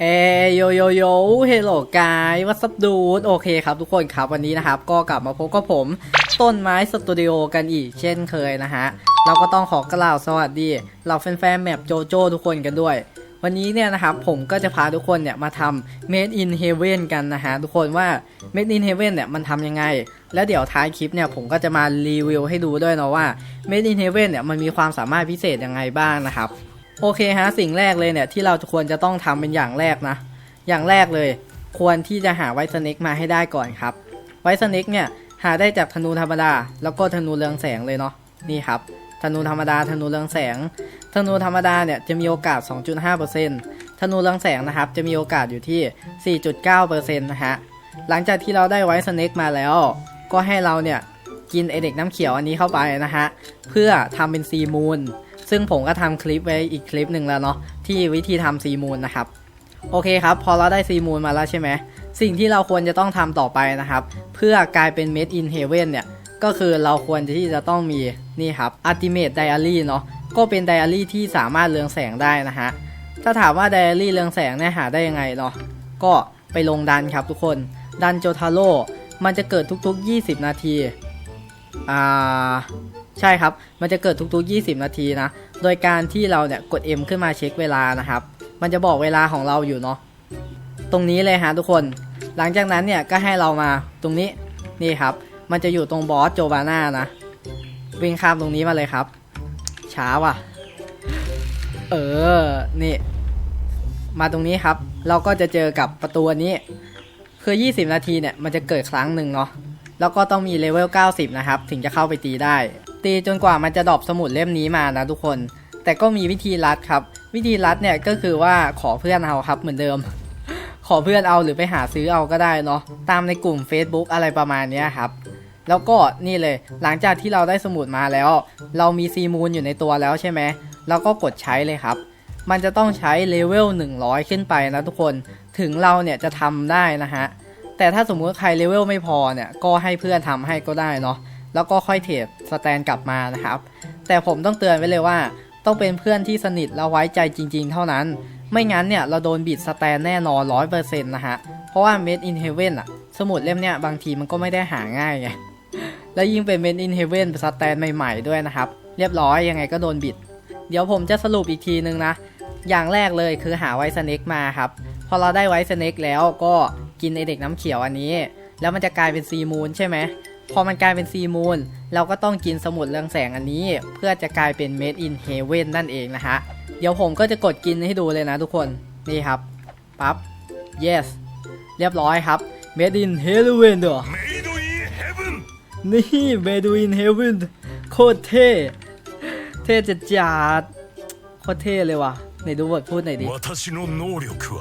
เอโยโยโยเฮลโลกายวัสดูดโอเคครับทุกคนครับวันนี้นะครับ ก็กลับมาพบกับผมต้นไม้สตูดิโอกันอีกเช่นเคยนะฮะ เราก็ต้องขอกล่าวสวัสดีเราแฟนๆแมปโจโจ้ทุกคนกันด้วย วันนี้เนี่ยนะครับผมก็จะพาทุกคนเนี่ยมาทำ Made in Heaven กันนะฮะ ทุกคนว่า Made in Heaven เนี่ยมันทำยังไง แล้วเดี๋ยวท้ายคลิปเนี่ยผมก็จะมารีวิวให้ดูด้วยเนาะว่า Made in Heaven เนี่ยมันมีความสามารถพิเศษยังไงบ้างนะครับ โอเคฮะสิ่งแรกเลยเนี่ยที่เราควรจะต้องทำเป็นอย่างแรกนะ อย่างแรกเลย ควรที่จะหาไวท์สเน็กมาให้ได้ก่อนครับ ไวท์สเน็กเนี่ยหาได้จากธนูธรรมดา แล้วก็ธนูเรืองแสงเลยเนาะนี่ครับธนูธรรมดาธนูเรืองแสงธนูธรรมดาเนี่ยจะมีโอกาส 2.5%ธนูเรืองแสงนะครับจะมีโอกาสอยู่ที่ 4.9%นะฮะหลังจากที่เราได้ไวท์สเน็กมาแล้ว ก็ให้เราเนี่ยกินไอเด็กน้ำเขียวอันนี้เข้าไปนะฮะเพื่อทำเป็นซีมูน ซึ่งผมก็ทำคลิปไว้อีกคลิปหนึ่งแล้วเนาะที่วิธีทำซีมูนนะครับ โอเคครับ พอเราได้ซีมูนมาแล้วใช่ไหมสิ่งที่เราควรจะต้องทำต่อไปนะครับ เพื่อกลายเป็น Made in Heaven เนี่ย ก็คือเราควรที่จะต้องมีนี่ครับ Ultimate Diary เนาะก็เป็นไดอารี่ที่สามารถเรืองแสงได้นะฮะ ถ้าถามว่าไดอารี่เรืองแสงเนี่ยหาได้ยังไงเนาะ ก็ไปลงดันครับทุกคน ดันโจทาโร่ มันจะเกิดทุกๆ 20 นาที อ่า ใช่ครับ มันจะเกิดทุกๆ 20 นาทีนะ โดยการที่เราเนี่ยกด M ขึ้นมาเช็คเวลานะครับ มันจะบอกเวลาของเราอยู่เนาะ ตรงนี้เลยฮะทุกคน หลังจากนั้นเนี่ยก็ให้เรามาตรงนี้ นี่ครับ มันจะอยู่ตรงบอสโจบาน่านะ วิ่งข้ามตรงนี้มาเลยครับ ช้าว่ะ เออ นี่ มาตรงนี้ครับ เราก็จะเจอกับประตูนนี้ คือ 20 นาทีเนี่ยมันจะเกิดครั้งหนึ่งเนาะ แล้วก็ต้องมีเลเวล 90 นะครับ ถึงจะเข้าไปตีได้ ตีจนกว่ามันจะดรอปสมุดเล่มนี้มานะทุกคน แต่ก็มีวิธีลัดครับ วิธีลัดเนี่ยก็คือว่าขอเพื่อนเอาครับเหมือนเดิม ขอเพื่อนเอาหรือไปหาซื้อเอาก็ได้เนาะตามในกลุ่ม Facebook อะไรประมาณนี้ครับแล้วก็นี่เลยหลังจากที่เราได้สมุดมาแล้ว เรามีซีมูนอยู่ในตัวแล้วใช่ไหมเราก็กดใช้เลยครับ มันจะต้องใช้เลเวล100 ขึ้นไปนะทุกคนถึงเราเนี่ยจะทำได้นะฮะแต่ถ้าสมมุติใครเลเวลไม่พอเนี่ยก็ให้เพื่อนทำให้ก็ได้เนาะ แล้วก็ค่อยเทรดสแตนกลับมานะครับ แต่ผมต้องเตือนไว้เลยว่า ต้องเป็นเพื่อนที่สนิทและไว้ใจจริง ๆ เท่านั้น ไม่งั้นเนี่ยเราโดนบิดสแตนแน่นอน100%นะฮะ เพราะว่า Made in Heaven อะสมุดเล่มเนี่ยบางทีมันก็ไม่ได้หาง่ายไง และยิ่งเป็น Made in Heaven สแตนใหม่ๆด้วยนะครับ เรียบร้อยยังไงก็โดนบิด เดี๋ยวผมจะสรุปอีกทีนึงนะ อย่างแรกเลยคือหาไวสเน็กมาครับ พอเราได้ไวสเน็กแล้วก็กินไอเด็กน้ำเขียวอันนี้ แล้วมันจะกลายเป็นซีมูนใช่ไหม พอมันกลายเป็นซีมูนเราก็ต้องกินสมุดเรืองแสงอันนี้ เพื่อจะกลายเป็น Made in Heaven นั่นเองนะฮะ เดี๋ยวผมก็จะกดกินให้ดูเลยนะทุกคน นี่ครับ ปั๊บ yes เรียบร้อยครับ Made in Heaven เด้อ メイドインヘブン นี่ Made in Heaven โคตรเท่ เท่จัดจัดๆโคตรเท่เลยว่ะไหนดูบทพูดหน่อยดิ 私の能力は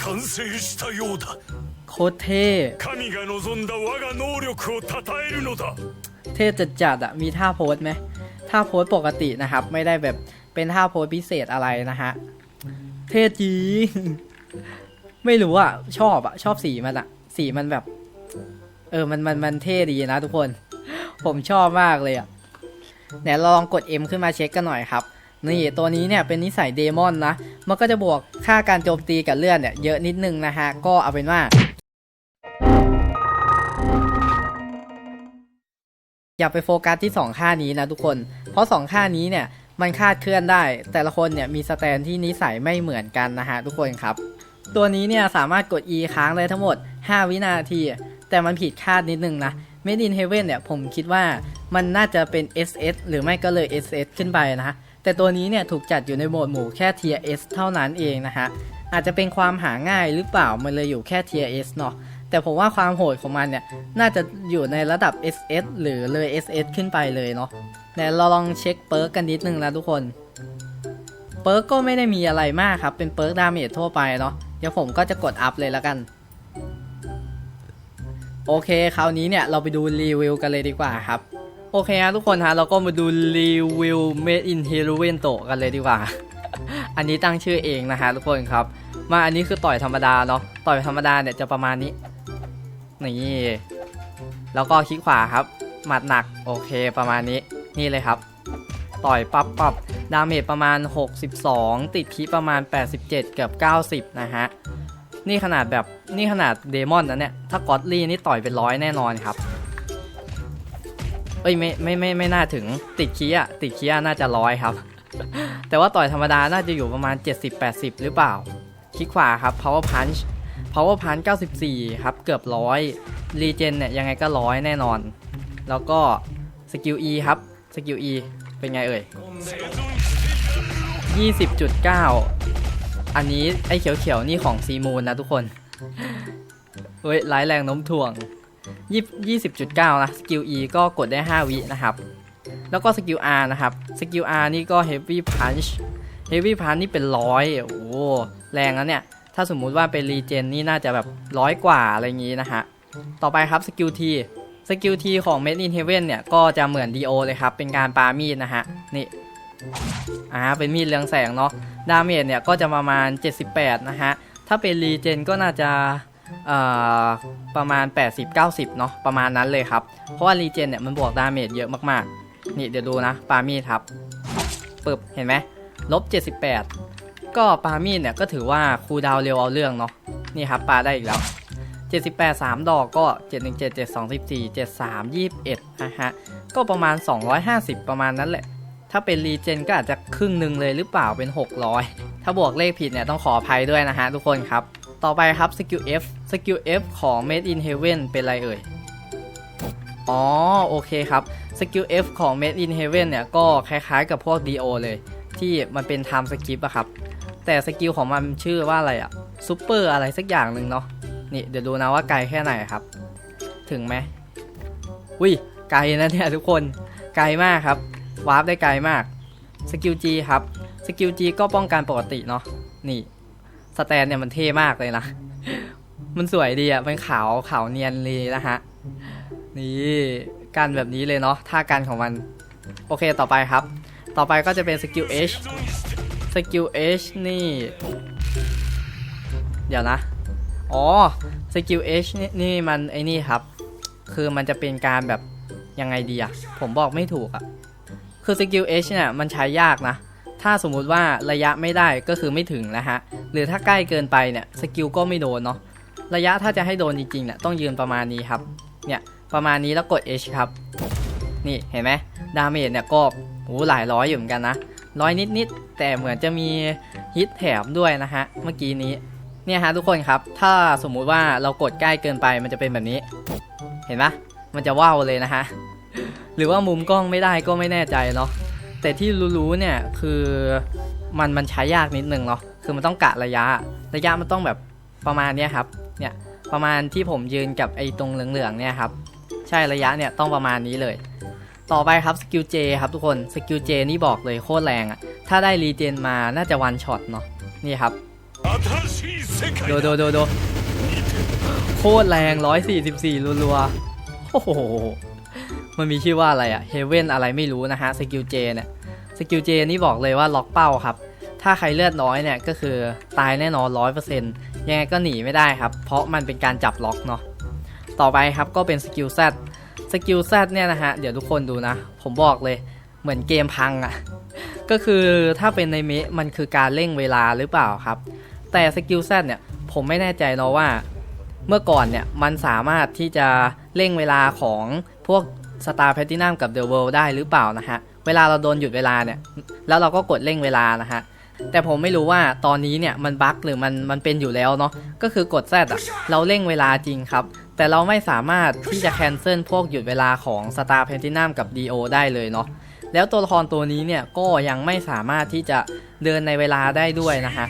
完成したようだ โคตรเท่ เท่จัดจัดอะมีท่าโพสไหมท่าโพสปกตินะครับ ไม่ได้แบบเป็นท่าโพสพิเศษอะไรนะฮะ เท่จี ไม่รู้อะชอบอะชอบสีมันอะสีมันแบบ เออมันมันมันเท่ดีนะทุกคน ผมชอบมากเลยอะไหนลองกด M ขึ้นมาเช็คกันหน่อยครับนี่ตัวนี้เนี่ยเป็นนิสัยเดมอนนะ มันก็จะบวกค่าการโจมตีกับเลือดเนี่ยเยอะนิดนึงนะฮะ ก็เอาเป็นว่า อย่าไปโฟกัสที่ 2 ค่านี้นะทุกคน เพราะ 2 ค่านี้เนี่ยมันคาดเคลื่อนได้ แต่ละคนเนี่ยมีสแตนที่นิสัยไม่เหมือนกันนะฮะทุกคนครับ ตัวนี้เนี่ยสามารถกด E ค้างได้ทั้งหมด 5 วินาที แต่มันผิดคาดนิดนึงนะ Made in Heaven เนี่ยผมคิดว่ามันน่าจะเป็น SS หรือไม่ก็เลย SS ขึ้นไปนะฮะแต่ตัวนี้เนี่ยถูกจัดอยู่ในโหมดหมู่แค่ Tier S เท่านั้นเองนะฮะอาจจะเป็นความหาง่ายหรือเปล่ามันเลยอยู่แค่ Tier S เนาะ แต่ผมว่าความโหดของมันเนี่ย น่าจะอยู่ในระดับ SS หรือเลย SS ขึ้นไปเลยเนาะแต่เราลองเช็คเปิร์กกันนิดนึงนะทุกคน เปิร์กก็ไม่ได้มีอะไรมากครับ เป็นเปิร์กดาเมจทั่วไปเนาะ เดี๋ยวผมก็จะกดอัพเลยแล้วกัน โอเค คราวนี้เนี่ยเราไปดูรีวิวกันเลยดีกว่าครับ โอเคฮะทุกคนฮะเราก็มาดูรีวิว Made in Heroin โตกันเลยดีกว่า อันนี้ตั้งชื่อเองนะฮะทุกคนครับ มาอันนี้คือต่อยธรรมดาเนาะ ต่อยธรรมดาเนี่ยจะประมาณนี้ นี่แล้วก็คลิกขวาครับ หมัดหนักโอเคประมาณนี้นี่เลยครับ ต่อยปั๊บปั๊บดาเมจประมาณ 62 ติดคีประมาณ 87 เกือบ 90 นะฮะ นี่ขนาดแบบนี่ขนาดเดมอนนะเนี่ย ถ้ากอตลี่นี่ต่อยเป็นร้อยแน่นอนครับ เอ้ยไม่ไม่ไม่ไม่น่าถึงติดคีอะติดคีอะน่าจะร้อยครับ แต่ว่าต่อยธรรมดาน่าจะอยู่ประมาณ 70-80 หรือเปล่า คลิกขวาครับ power punch power punch 94 ครับ เกือบร้อยรีเจนเนี่ยยังไงก็ร้อยแน่นอน แล้วก็สกิล E ครับสกิล E เป็นไงเอ่ย 20.9 อันนี้ไอ้เขียวๆ นี่ของซีมูนนะทุกคน เฮ้ยร้ายแรงโน้มถ่วง 20.9 นะ สกิล E ก็กดได้ 5 วินะครับ แล้วก็สกิล R นะครับ สกิล R นี่ก็ Heavy Punch Heavy Punch นี่เป็นร้อยโอ้โหแรงนะเนี่ย ถ้าสมมุติว่าเป็นรีเจนนี่น่าจะแบบร้อยกว่าอะไรอย่างงี้นะฮะ ต่อไปครับสกิล T สกิล T ของ Made in Heaven เนี่ย ก็จะเหมือน DO เลยครับ เป็นการปามีดนะฮะ นี่อ่าเป็นมีดเรืองแสงเนาะดาเมจเนี่ย ก็จะประมาณ 78 นะฮะ ถ้าเป็นรีเจนก็น่าจะเอ่อประมาณ 80-90 เนาะประมาณนั้นเลยครับ เพราะว่ารีเจนเนี่ย มันบวกดาเมจเยอะมากๆ นี่เดี๋ยวดูนะ ปามีดครับ ปึ๊บเห็นไหมลบ 78 ก็ปามีดเนี่ยก็ถือว่าคูดาวเร็วเอาเรื่องเนาะนี่ครับปาได้อีกแล้ว 78 3 ดอกก็ 717 724 73 21นะฮะก็ประมาณ 250 ประมาณนั้นแหละ ถ้าเป็นรีเจนก็อาจจะครึ่งหนึ่งเลยหรือเปล่าเป็น 600 ถ้าบวกเลขผิดเนี่ยต้องขออภัยด้วยนะฮะทุกคนครับ ต่อไปครับสกิล F สกิล F ของ Made in Heaven เป็นอะไรเอ่ยอ๋อโอเคครับสกิล F ของ Made in Heaven เนี่ยก็คล้ายๆกับพวก DO เลย ที่มันเป็น Time Skip อะครับ แต่สกิลของมันชื่อว่าอะไรอะซูเปอร์อะไรสักอย่างหนึ่งเนาะนี่เดี๋ยวดูนะว่าไกลแค่ไหนครับ ถึงไหมอุ้ยไกลนะเนี่ยทุกคนไกลมากครับวาร์ปได้ไกลมากสกิล G ครับสกิล G ก็ป้องกันปกติเนาะนี่สแตนเนี่ยมันเท่มากเลยนะ มันสวยดีอะมันขาวขาวเนียนเลยนะฮะนี่กันแบบนี้เลยเนาะท่ากันของมัน โอเคต่อไปครับ ต่อไปก็จะเป็นสกิล H สกิล H นี่ เดี๋ยวนะ อ๋อ สกิล H นี่นี่มันไอ้นี่ครับ คือมันจะเป็นการแบบยังไงดีอะผมบอกไม่ถูกอะคือสกิล H เนี่ยมันใช้ยากนะ ถ้าสมมุติว่าระยะไม่ได้ก็คือไม่ถึงนะฮะ หรือถ้าใกล้เกินไปเนี่ยสกิลก็ไม่โดนเนาะ ระยะถ้าจะให้โดนจริงๆเนี่ยต้องยืนประมาณนี้ครับ เนี่ยประมาณนี้แล้วกด H ครับ นี่เห็นไหมดาเมจเนี่ยก็โอ้หลายร้อยอยู่เหมือนกันนะ ร้อยนิดๆแต่เหมือนจะมีฮิตแถมด้วยนะฮะเมื่อกี้นี้เนี่ยฮะทุกคนครับ ถ้าสมมุติว่าเรากดใกล้เกินไปมันจะเป็นแบบนี้ เห็นปะมันจะว่าวเลยนะฮะหรือว่ามุมกล้องไม่ได้ก็ไม่แน่ใจเนาะแต่ที่รู้ๆเนี่ยคือมันมันใช้ยากนิดนึงเนาะคือมันต้องกะระยะ ระยะมันต้องแบบประมาณเนี้ยครับเนี่ยประมาณที่ผมยืนกับไอ้ตรงเหลืองๆเนี่ยครับใช่ระยะเนี่ยต้องประมาณนี้เลย ต่อไปครับสกิลเจครับทุกคนสกิลเจนี่บอกเลยโคตรแรงอะถ้าได้รีเจนมาน่าจะวันช็อตเนาะนี่ครับโดโดโดโดโคตรแรง 144รัวๆโอ้โหมันมีชื่อว่าอะไรอะเฮเว่นอะไรไม่รู้นะฮะสกิลเจเนี่ยสกิลเจนี่บอกเลยว่าล็อกเป้าครับ ถ้าใครเลือดน้อยเนี่ยก็คือตายแน่นอนร้อยเปอร์เซ็นต์ยังไงก็หนีไม่ได้ครับ เพราะมันเป็นการจับล็อกเนาะต่อไปครับก็เป็นสกิลแซ สกิล Z เนี่ยนะฮะ เดี๋ยวทุกคนดูนะ ผมบอกเลยเหมือนเกมพังอะก็คือถ้าเป็นในเมะมันคือการเร่งเวลาหรือเปล่าครับ แต่สกิล Z เนี่ยผมไม่แน่ใจเนาะว่าเมื่อก่อนเนี่ยมันสามารถที่จะเร่งเวลาของพวก Star p l a t i n u m กับ The World ได้หรือเปล่านะฮะ เวลาเราโดนหยุดเวลาเนี่ยแล้วเราก็กดเร่งเวลานะฮะ แต่ผมไม่รู้ว่าตอนนี้เนี่ยมันบั๊กหรือมันมันเป็นอยู่แล้วเนาะก็คือกด Z อะเราเร่งเวลาจริงครับ แต่เราไม่สามารถที่จะแคนเซิลพวกหยุดเวลาของ Star p l a t i n u m กับ DO ได้เลยเนาะแล้วตัวละครตัวนี้เนี่ยก็ยังไม่สามารถที่จะเดินในเวลาได้ด้วยนะฮะ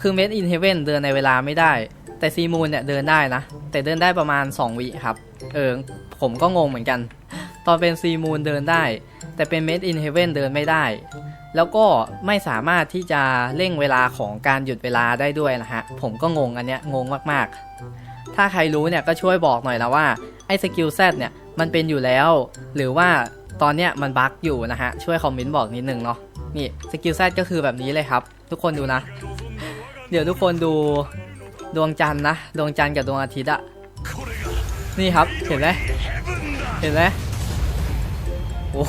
คือ Made in Heaven เดินในเวลาไม่ได้ แต่ซีมูนเนี่ยเดินได้นะ แต่เดินได้ประมาณ 2 วิครับ เออ ผมก็งงเหมือนกัน ตอนเป็นซีมูนเดินได้ แต่เป็น Made in Heaven เดินไม่ได้ แล้วก็ไม่สามารถที่จะเร่งเวลาของการหยุดเวลาได้ด้วยนะฮะ ผมก็งงอันเนี้ยงงมากๆ ถ้าใครรู้เนี่ยก็ช่วยบอกหน่อยนะว่าไอ้สกิลเซดเนี่ยมันเป็นอยู่แล้ว หรือว่าตอนเนี้ยมันบั๊กอยู่นะฮะ ช่วยคอมเมนต์บอกนิดนึงเนาะนี่สกิลเซดก็คือแบบนี้เลยครับ ทุกคนดูนะ เดี๋ยวทุกคนดูดวงจันทร์นะ ดวงจันทร์กับดวงอาทิตย์อะนี่ครับเห็นไหมเห็นไหมโอ้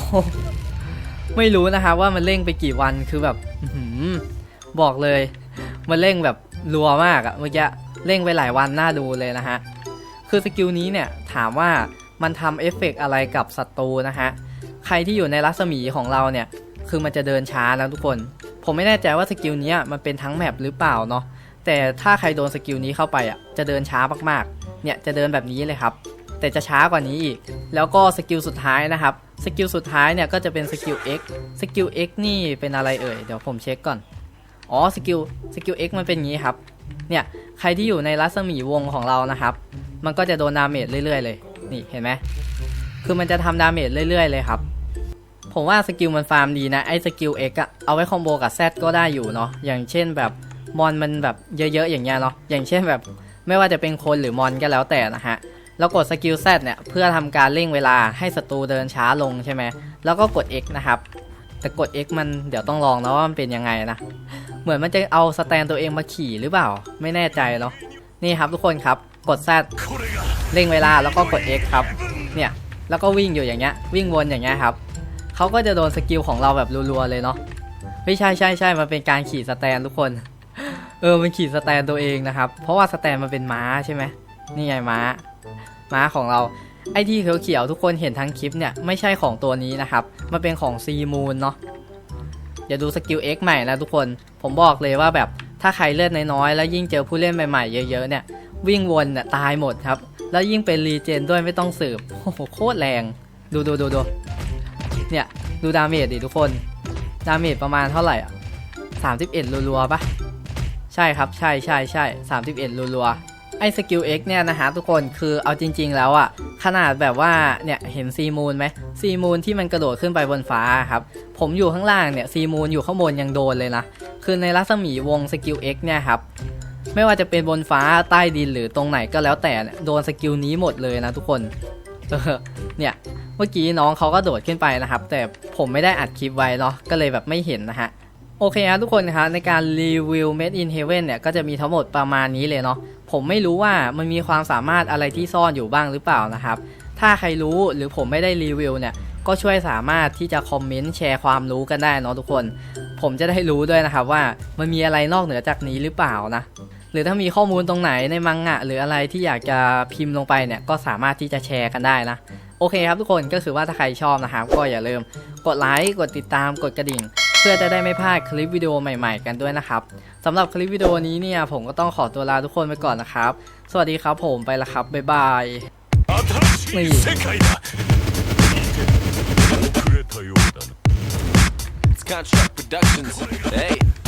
ไม่รู้นะคะว่ามันเร่งไปกี่วันคือแบบบอกเลย มันเร่งแบบรัวมากอะเมื่อกี้ เร่งไปหลายวันน่าดูเลยนะฮะ คือสกิลนี้เนี่ยถามว่ามันทำเอฟเฟกต์อะไรกับศัตรูนะฮะ ใครที่อยู่ในรัศมีของเราเนี่ย คือมันจะเดินช้านะทุกคน ผมไม่แน่ใจว่าสกิลนี้มันเป็นทั้งแมปหรือเปล่าเนาะ แต่ถ้าใครโดนสกิลนี้เข้าไปอะ จะเดินช้ามากๆ เนี่ยจะเดินแบบนี้เลยครับแต่จะช้ากว่านี้อีก แล้วก็สกิลสุดท้ายนะครับ สกิลสุดท้ายเนี่ยก็จะเป็นสกิล X สกิล X นี่เป็นอะไรเอ่ย เดี๋ยวผมเช็คก่อน อ๋อ สกิล สกิล X มันเป็นงี้ครับ เนี่ยใครที่อยู่ในรัศมีวงของเรานะครับ มันก็จะโดนดาเมจเรื่อยๆเลย นี่เห็นไหมคือมันจะทำดาเมจเรื่อยๆเลยครับ ผมว่าสกิลมันฟาร์มดีนะไอ้สกิล X อะเอาไว้คอมโบกับ Z ก็ได้อยู่เนาะอย่างเช่นแบบมอนมันแบบเยอะๆอย่างเงี้ยเนาะอย่างเช่นแบบไม่ว่าจะเป็นคนหรือมอนก็แล้วแต่นะฮะแล้วกดสกิล Z เนี่ยเพื่อทำการเร่งเวลาให้ศัตรูเดินช้าลงใช่ไหมแล้วก็กด X นะครับ แต่กด X มันเดี๋ยวต้องลองแล้วว่ามันเป็นยังไงนะ เหมือนมันจะเอาสแตนตัวเองมาขี่หรือเปล่า ไม่แน่ใจเนาะ นี่ครับทุกคนครับ กด Z เร่งเวลาแล้วก็กด X ครับ เนี่ย แล้วก็วิ่งอยู่อย่างเงี้ย วิ่งวนอย่างเงี้ยครับ เขาก็จะโดนสกิลของเราแบบรัวๆเลยเนาะ ไม่ใช่ใช่ใช่มันเป็นการขี่สแตนทุกคน เออ มันขี่สแตนตัวเองนะครับ เพราะว่าสแตนมันเป็นม้าใช่ไหมนี่ไงม้า ม้าของเรา ไอที่เขียวๆทุกคนเห็นทั้งคลิปเนี่ยไม่ใช่ของตัวนี้นะครับมันเป็นของซีมูนเนาะอย่าดูสกิล X ใหม่นะทุกคนผมบอกเลยว่าแบบถ้าใครเลือดน้อยๆแล้วยิ่งเจอผู้เล่นใหม่ๆเยอะๆเนี่ยวิ่งวนเนี่ยตายหมดครับ แล้วยิ่งเป็นรีเจนด้วยไม่ต้องสืบโอ้โหโคตรแรง ดูดูดูดูเนี่ยดูดาเมจดิทุกคน ดาเมจประมาณเท่าไหร่อะ31รัวๆปะใช่ครับใช่ใช่ใช่31รัวๆ ไอ้สกิล X เนี่ยนะฮะทุกคนคือเอาจริง ๆ แล้วอะขนาดแบบว่าเนี่ยเห็นซีมูนไหมซีมูนที่มันกระโดดขึ้นไปบนฟ้าครับผมอยู่ข้างล่างเนี่ยซีมูนอยู่ข้างบนยังโดนเลยนะคือในรัศมีวงสกิล X เนี่ยครับไม่ว่าจะเป็นบนฟ้าใต้ดินหรือตรงไหนก็แล้วแต่โดนสกิลนี้หมดเลยนะทุกคนเนี่ยเมื่อกี้น้องเขาก็โดดขึ้นไปนะครับ แต่ผมไม่ได้อัดคลิปไว้เนาะก็เลยแบบไม่เห็นนะฮะโอเคครับทุกคนครับในการรีวิว Made in Heaven เนี่ยก็จะมีทั้งหมดประมาณนี้เลยเนาะ ผมไม่รู้ว่ามันมีความสามารถอะไรที่ซ่อนอยู่บ้างหรือเปล่านะครับ ถ้าใครรู้หรือผมไม่ได้รีวิวเนี่ย ก็ช่วยสามารถที่จะคอมเมนต์แชร์ความรู้กันได้เนาะทุกคน ผมจะได้รู้ด้วยนะครับว่ามันมีอะไรนอกเหนือจากนี้หรือเปล่านะ หรือถ้ามีข้อมูลตรงไหนในมังงะ หรืออะไรที่อยากจะพิมพ์ลงไปเนี่ยก็สามารถที่จะแชร์กันได้นะ โอเคครับทุกคนก็คือว่าถ้าใครชอบนะครับก็อย่าลืมกดไลค์กดติดตามกดกระดิ่ง เพื่อจะได้ไม่พลาดคลิปวิดีโอใหม่ๆ กันด้วยนะครับสำหรับคลิปวิดีโอนี้เนี่ยผมก็ต้องขอตัวลาทุกคนไปก่อนนะครับ สวัสดีครับผมไปละครับบ๊ายบายนี่ Contract Productions. Hey.